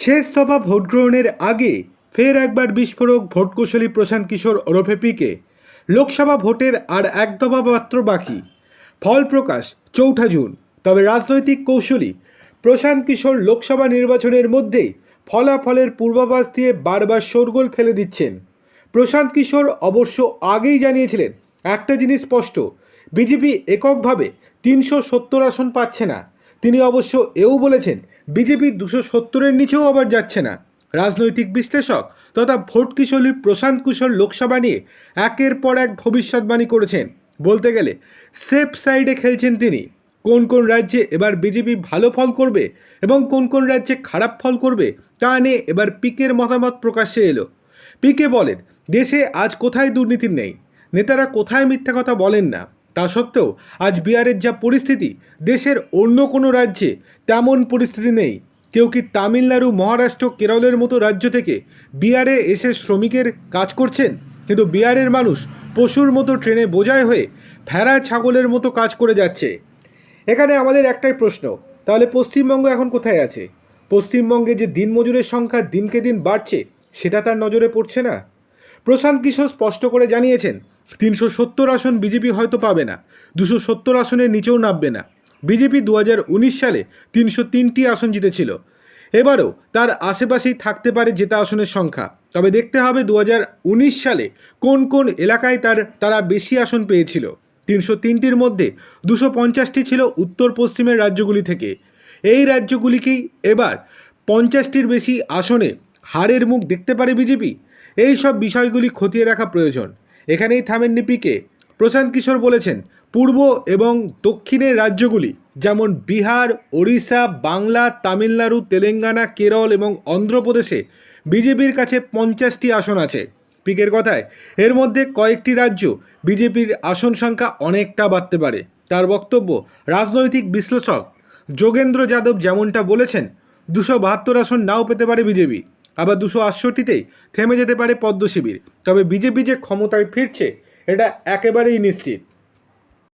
শেষ দফা ভোট গ্রহণের আগে ফের একবার বিস্ফোরক ভোটকুশলী প্রশান্ত কিশোর ওরফে পিকে লোকসভা ভোটের আর এক দফা মাত্র বাকি। ফল প্রকাশ, চৌঠা জুন। তবে রাজনৈতিক কৌশলী প্রশান্ত কিশোর লোকসভা নির্বাচনের মধ্যেই ফলাফলের পূর্বাভাস দিয়ে বারবার শোরগোল ফেলে দিচ্ছেন। প্রশান্ত কিশোর অবশ্য আগেই জানিয়েছিলেন, একটা জিনিস স্পষ্ট, বিজেপি এককভাবে তিনশো সত্তর আসন পাচ্ছে না। তিনি অবশ্য এও বলেছেন, বিজেপি দুশো সত্তরের নিচেও আবার যাচ্ছে না। রাজনৈতিক বিশ্লেষক তথা ভোট কিশোরী প্রশান্ত কিশোর লোকসভা নিয়ে একের পর এক ভবিষ্যৎবাণী করেছেন। বলতে গেলে, সেফ সাইডে খেলছেন তিনি। কোন কোন রাজ্যে এবার বিজেপি ভালো ফল করবে এবং কোন কোন রাজ্যে খারাপ ফল করবে তা নিয়ে এবার পিকের মতামত প্রকাশ্যে এলো। পিকে বলেন, দেশে আজ কোথায় দুর্নীতি নেই? নেতারা কোথায় মিথ্যা কথা বলেন না? তা সত্ত্বেও আজ বিহারের যা পরিস্থিতি, দেশের অন্য কোনো রাজ্যে তেমন পরিস্থিতি নেই। কেউ কি তামিলনাড়ু, মহারাষ্ট্র, কেরলের মতো রাজ্য থেকে বিহারে এসে শ্রমিকের কাজ করছেন? কিন্তু বিহারের মানুষ পশুর মতো ট্রেনে বোঝায় হয়ে ভেড়া, ছাগলের মতো কাজ করে যাচ্ছে। এখানে আমাদের একটাই প্রশ্ন, তাহলে পশ্চিমবঙ্গ এখন কোথায় আছে? পশ্চিমবঙ্গে যে দিনমজুরের সংখ্যা দিনকে দিন বাড়ছে, সেটা তার নজরে পড়ছে না? প্রশান্ত কিশোর স্পষ্ট করে জানিয়েছেন তিনশো সত্তর আসন বিজেপি হয়তো পাবে না, দুশো সত্তর আসনের নিচেও নামবে না। বিজেপি দু হাজার উনিশ সালে তিনশো তিনটি আসন জিতেছিল। এবারও তার আশেপাশেই থাকতে পারে জেতা আসনের সংখ্যা। তবে দেখতে হবে দু হাজার উনিশ সালে কোন কোন এলাকায় তার, তারা বেশি আসন পেয়েছিল। তিনশো তিনটির মধ্যে দুশো পঞ্চাশটি ছিল উত্তর পশ্চিমের রাজ্যগুলি থেকে। এই রাজ্যগুলিকেই এবার পঞ্চাশটির বেশি আসনে হারের মুখ দেখতে পারে বিজেপি। এই সব বিষয়গুলি খতিয়ে রাখা প্রয়োজন। এখানেই থামেননি পিকে প্রশান্ত কিশোর বলেছেন, পূর্ব এবং দক্ষিণের রাজ্যগুলি, যেমন বিহার, ওড়িশা, বাংলা, তামিলনাড়ু, তেলেঙ্গানা, কেরল এবং অন্ধ্রপ্রদেশে বিজেপির কাছে পঞ্চাশটি আসন আছে। পিকের কথায়, এর মধ্যে কয়েকটি রাজ্য বিজেপির আসন সংখ্যা অনেকটা বাড়তে পারে। তার বক্তব্য, রাজনৈতিক বিশ্লেষক যোগেন্দ্র যাদব যেমনটা বলেছেন, দুশো বাহাত্তর আসন নাও পেতে পারে বিজেপি। আবার দুশো আটষট্টিতেই থেমে যেতে পারে পদ্মশিবির তবে বিজেপি যে ক্ষমতায় ফিরছে, এটা একেবারেই নিশ্চিত।